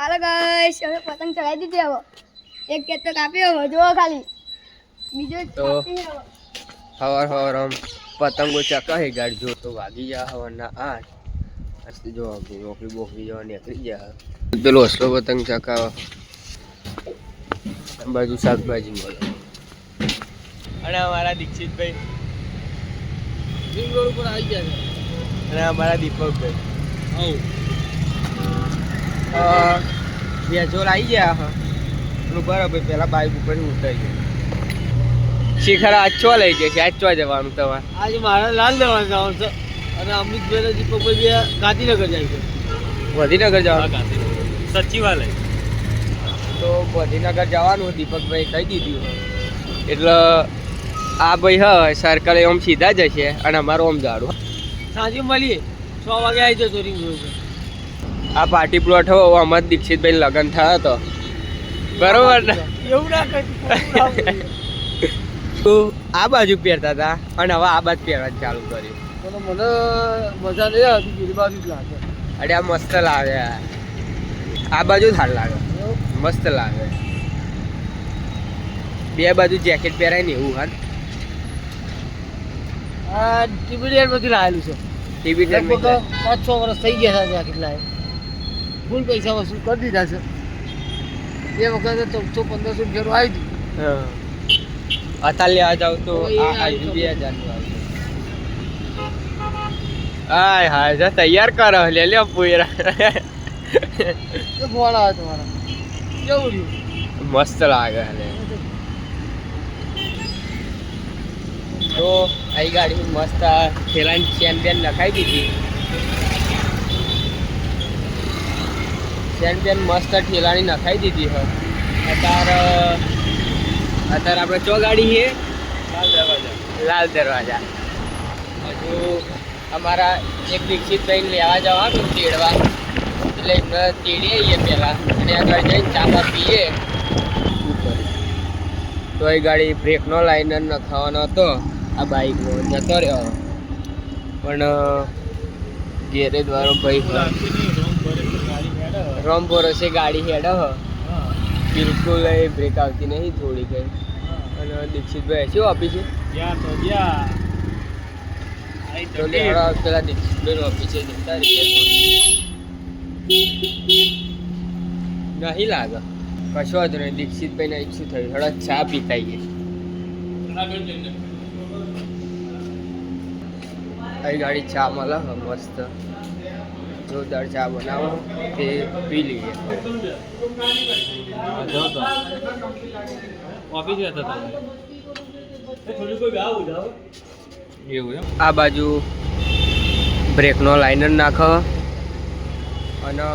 હાલો guys હવે પતંગ ચડાવી દીધી હવે. એક કેક તો કાપ્યો હવે જુઓ ખાલી. બીજો તો- કાપી હવે. હવાર હવાર આમ પતંગો ચકાઈ ગાડી જો તો વાગી જા હવાના આઠ. જો નોકરી બોકરી જવા નીકળી જા પેલો અસલો પતંગ ચકાવા. બાજુ શાકભાજી મળે. અને અમારા દીક્ષિતભાઈ. રિંગ રોડ ઉપર આવી ગયા અને અમારા દીપકભાઈ. છે બે જોર આવી ગયા હા. એટલું બરાબર પેલા બાઇક ઉપર ઉતરી ગયા. શિખર આચવા લઈ ગયા છે? આચવા જવાનું તમારે? આજે મારે લાલ દેવા જવાનું છે. અને અમિતભાઈ દીપકભાઈ બે ગાંધીનગર જાય છે. ગાંધીનગર જવાનું? સચિવાલય. તો ગાંધીનગર જવાનું દીપકભાઈ કહી દીધું. એટલે આ ભાઈ હ સર્કલ એમ સીધા જશે અને અમારું આમ જાડું સાંજે મળીએ. છ વાગે આવી જતો રિંગ આ પાર્ટી પ્લોટ હો અમાર દીક્ષિતભાઈ લગ્ન થયો હતો. બરોબર ને? એવું આ બાજુ પહેરતા હતા અને હવે આ બાજુ પહેરવાનું ચાલુ કર્યું. મને મજા નહીં આવતી બીજી બાજુ જ લાગે. અરે આ મસ્ત લાગે. આ બાજુ થાર લાગે. મસ્ત લાગે. બે બાજુ જેકેટ પહેરાય ને એવું હાલ. આ ટીબીડીએનમાંથી લાવેલું છે. લગભગ પાંચ છ વર્ષ થઈ ગયા છે જેકેટ કેટલા ફૂલ પૈસા વસૂલ કરી દીધા છે. એ વખતે ચૌદસો પંદરસો રૂપિયાનું આવી હતું. અત્યારે લેવા જાવ તો બે હજાર હાય હાય જા તૈયાર કરો લે લે પૂરા ફોન આવે તમારા. કેવું રહ્યું? મસ્ત લાગે લે. તો અહીં ગાડી મસ્ત થેલાની ચેન બેન નખાઈ દીધી. ચેન તેમ મસ્ત ઠેલાણી નખાઈ દીધી હોય અત્યારે અત્યારે આપણે ચો ગાડી છે લાલ દરવાજા. લાલ દરવાજા હજુ અમારા એક દીક્ષિત દીક્ષિતભાઈ લેવા જવાનું તેડવા. એટલે એમને તેડી આવીએ પહેલાં. અને આગળ જઈને ચાપા પીએ. તો એ ગાડી બ્રેકનો લાઇનર નખાવાનો હતો. આ બાઇકનો જતો રહ્યો. પણ ગેરેજ વાળો ભાઈ રોમ ભરોસે ગાડી હેડ હ. બિલકુલ એ બ્રેક આવતી નહીં થોડી કઈ. અને દીક્ષિતભાઈ શું આપી છે પેલા દીક્ષિતભાઈ ઓફિસે જતા નહીં લાગે. કશો જ નહીં. દીક્ષિતભાઈ ને શું થયું? હળદ ચા પીતા અહીં ગાડી ચા મળે મસ્ત. જોરદાર ચા બનાવો તે પી લઈએ. એવું એમ? આ બાજુ બ્રેકનો લાઇનર નાખો. અને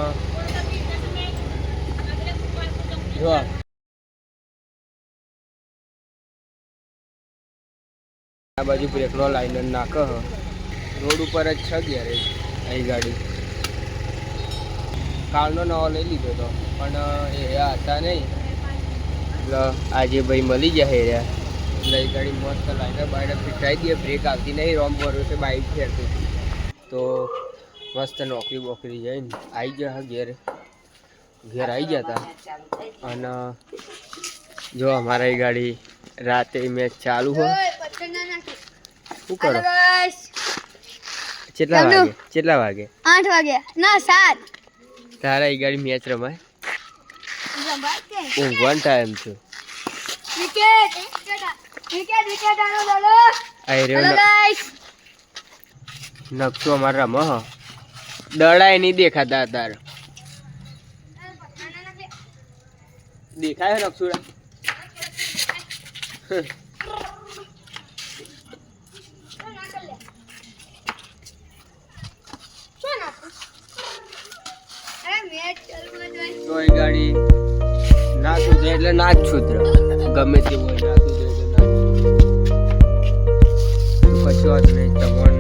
જો આ. આ બાજુ બ્રેકનો લાઇનર નાખો. રોડ ઉપર જ છે ગેરેજ અહીં ગાડી. કાલનો નવો લઈ લીધો હતો પણ એ હતા નહીં. એટલે આજે ભાઈ મળી જશે રહ્યા. એટલે એ ગાડી મસ્ત લાઈનર બાઈનર ફિટાઈ દઈએ બ્રેક આવતી નહીં. રોમ ભરોસે બાઇક ફેરતું. તો મસ્ત નોકરી બોકરી જઈને આવી ગયા ઘેર. ઘેર આવી ગયા હતા અને જો અમારા એ ગાડી રાતે મેચ ચાલુ હોય. શું કરો? કેટલા વાગે? કેટલા વાગે? આઠ વાગે. ના સાત. તારા એ ગાડી મેચ રમાય. ઊંઘવાનો ટાઈમ છે. નકશો અમારે રમો હ. દડાય નહીં દેખાતા તાર. દેખાય છે ના એટલે ના જ સુધરે ગમે તે હોય ના સુધરે એટલે ના જ સુધરે. તો નહીં તમારે